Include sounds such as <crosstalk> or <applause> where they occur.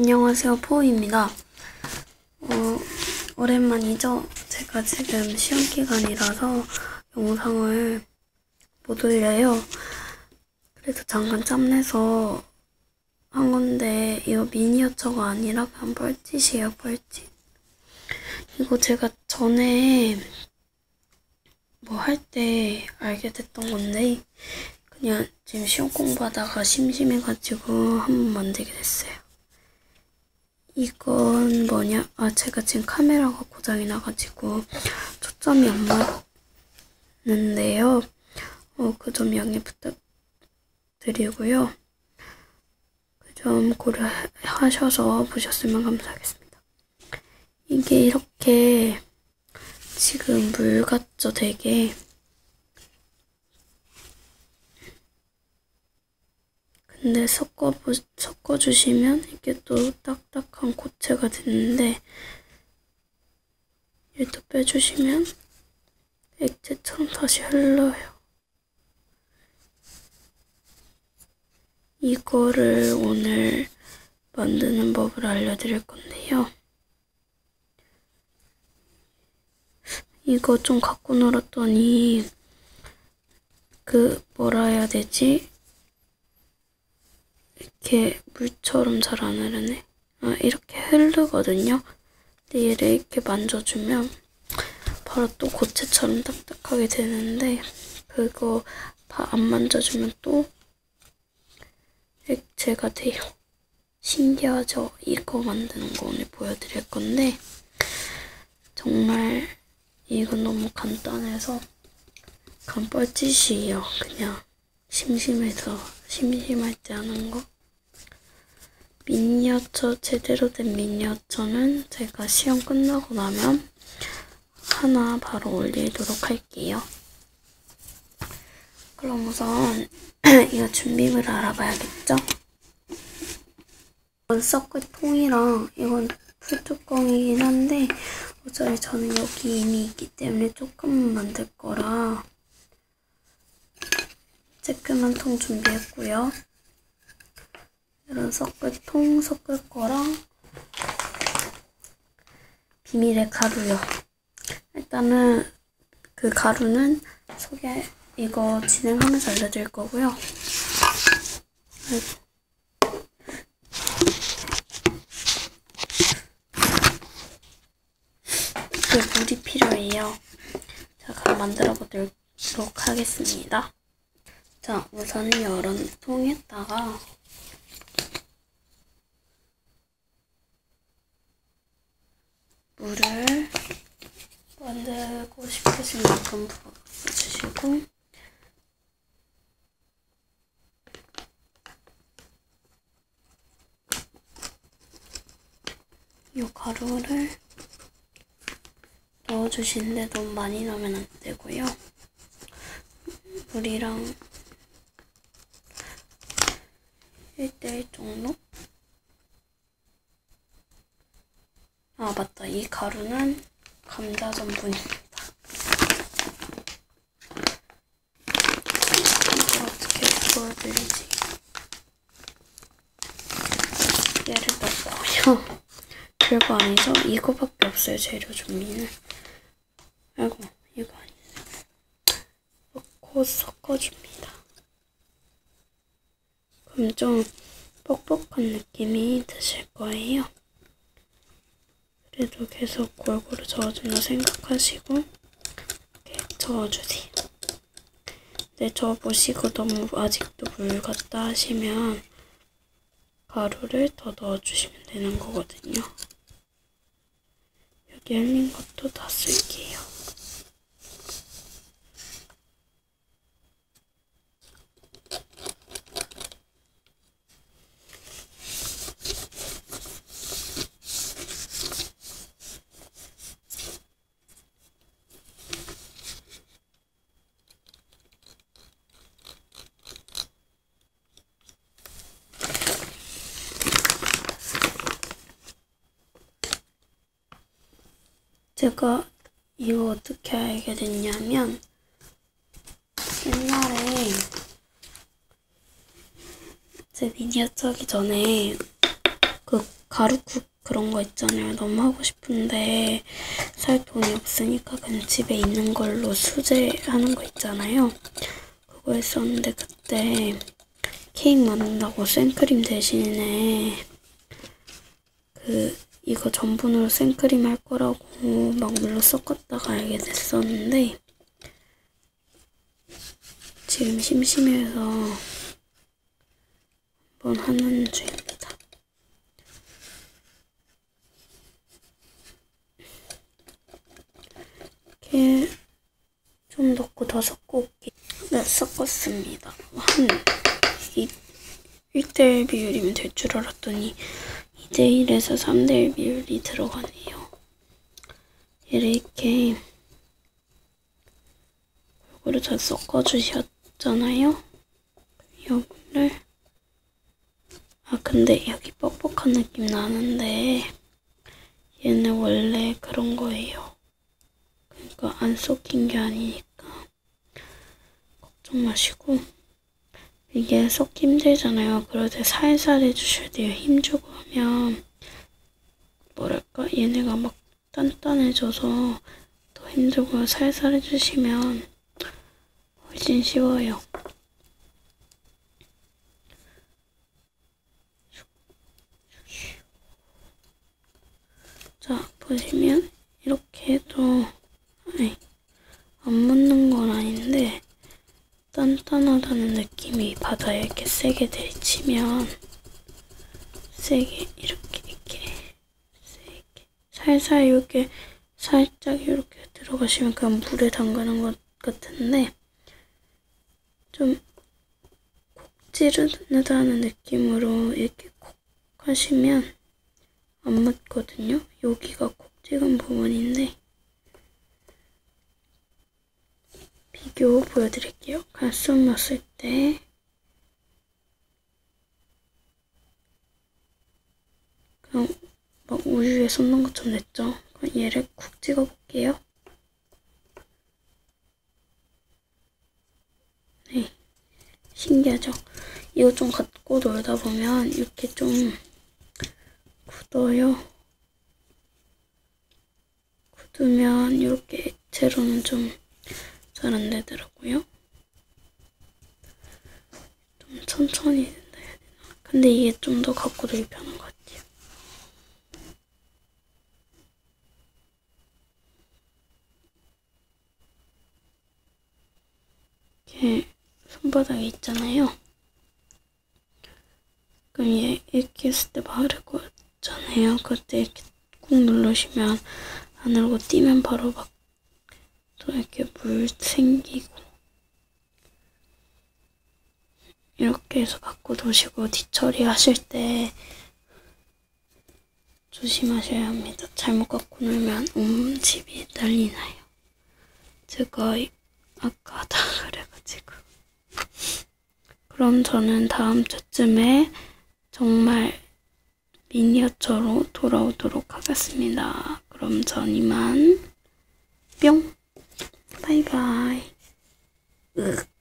안녕하세요, 포우입니다. 어, 오랜만이죠? 제가 지금 시험 기간이라서 영상을 못 올려요. 그래서 잠깐 짬내서 한 건데, 이거 미니어처가 아니라 그냥 뻘짓이에요, 뻘짓. 이거 제가 전에 뭐 할 때 알게 됐던 건데, 그냥 지금 시험 공부하다가 심심해가지고 한번 만들게 됐어요. 이건 뭐냐? 아, 제가 지금 카메라가 고장이 나가지고 초점이 안 맞는데요. 어, 그 점 양해 부탁드리고요. 그 점 고려하셔서 보셨으면 감사하겠습니다. 이게 이렇게 지금 물 같죠, 되게. 근데 섞어 섞어주시면 이게 또 딱딱한 고체가 되는데 이또 빼주시면 액체처럼 다시 흘러요. 이거를 오늘 만드는 법을 알려드릴 건데요. 이거 좀 갖고 놀았더니 그 뭐라 해야 되지? 이렇게 물처럼 잘 안 흐르네. 아, 이렇게 흐르거든요. 근데 얘를 이렇게 만져주면 바로 또 고체처럼 딱딱하게 되는데 그거 안 만져주면 또 액체가 돼요. 신기하죠? 이거 만드는 거 오늘 보여드릴 건데 정말 이건 너무 간단해서 간뻘짓이에요. 그냥 심심해서 심심할 때 하는 거. 미니어처, 제대로 된 미니어처는 제가 시험 끝나고 나면 하나 바로 올리도록 할게요. 그럼 우선 <clears throat> 이거 준비물 알아봐야겠죠? 이건 서클 통이랑 이건 풀뚜껑이긴 한데 어차피 저는 여기 이미 있기 때문에 조금만 만들 거라 쬐끄만 통 준비했고요. 이런 섞을 통 섞을 거랑 비밀의 가루요. 일단은 그 가루는 소개 이거 진행하면서 알려드릴 거고요. 그 물이 필요해요. 자, 그럼 만들어 보도록 하겠습니다. 자, 우선 이런 통에다가 물을 싶으신 만큼 부어주시고 이 가루를 넣어주시는데 너무 많이 넣으면 안 되고요. 물이랑 1대1 정도? 아 맞다 이 가루는 감자 전분입니다 어떻게 보여드리지. 얘를 넣고요. <laughs> 별거 아니죠? 이거밖에 없어요 재료 준비는 아이고 이거 아니네. 넣고 섞어줍니다. 그럼 좀 뻑뻑한 느낌이 드실 거예요. 그래도 계속 골고루 저어준다 생각하시고 이렇게 저어주세요. 네, 저어보시고 너무 아직도 물 같다 하시면 가루를 더 넣어주시면 되는 거거든요. 여기 흘린 것도 다 쓸게요. 제가 이거 어떻게 알게 됐냐면 옛날에 제 미니어처 하기 전에 그 가루국 그런 거 있잖아요. 너무 하고 싶은데 살 돈이 없으니까 그냥 집에 있는 걸로 수제하는 거 있잖아요. 그거 했었는데 그때 케이크 만든다고 생크림 대신에 그 이거 전분으로 생크림 할 거라고 막 물로 섞었다가 알게 됐었는데 지금 심심해서 한번 하는 중입니다. 이렇게 좀 넣고 더 섞어 올게요. 네, 섞었습니다. 한 2, 1대1 비율이면 될 줄 알았더니 2대1에서 3대1 비율이 들어가네요. 이렇게 골고루 잘 섞어주셨잖아요. 여기를 아 근데 여기 뻑뻑한 느낌 나는데 얘는 원래 그런 거예요. 그러니까 안 섞인 게 아니니까 걱정 마시고 이게 섞기 힘들잖아요. 그럴 때 살살 해주셔야 돼요. 힘주고 하면 뭐랄까 얘네가 막 단단해져서 더 힘들고 살살 해주시면 훨씬 쉬워요. 자 보시면 이렇게 해도 아니, 안 묻는 건 아닌데 단단하다는 느낌이 바다에 이렇게 세게 들이치면 세게 이렇게 이렇게 세게 살살 이렇게 살짝 이렇게 들어가시면 그냥 물에 담그는 것 같은데 좀콕 찌르다는 느낌으로 이렇게 콕 하시면 안 묻거든요. 여기가 콕 찍은 부분인데 비교 보여드릴게요. 가슴 넣었을 때 그냥 막 우유에 쏟는 것처럼 됐죠? 그럼 얘를 쿡 찍어볼게요. 네, 신기하죠? 이거 좀 갖고 놀다 보면 이렇게 좀 굳어요. 굳으면 이렇게 액체로는 좀 잘 안 되더라고요. 좀 천천히 해야 되나? 근데 이게 좀 더 갖고 놀기 편한 것 같아요. 이렇게 손바닥에 있잖아요. 그럼 얘 이렇게 했을 때 바를 거잖아요. 그때 이렇게 꾹 누르시면 안으로 뛰면 바로 막 또 이렇게 물 생기고 이렇게 해서 갖고 도시고 뒤처리 하실 때 조심하셔야 합니다. 잘못 갖고 놀면 온 집이 난리 나요. 제가 아까 다 <laughs> 그래가지고 그럼 저는 다음 주쯤에 정말 미니어처로 돌아오도록 하겠습니다. 그럼 전 이만 뿅 바이바이 으.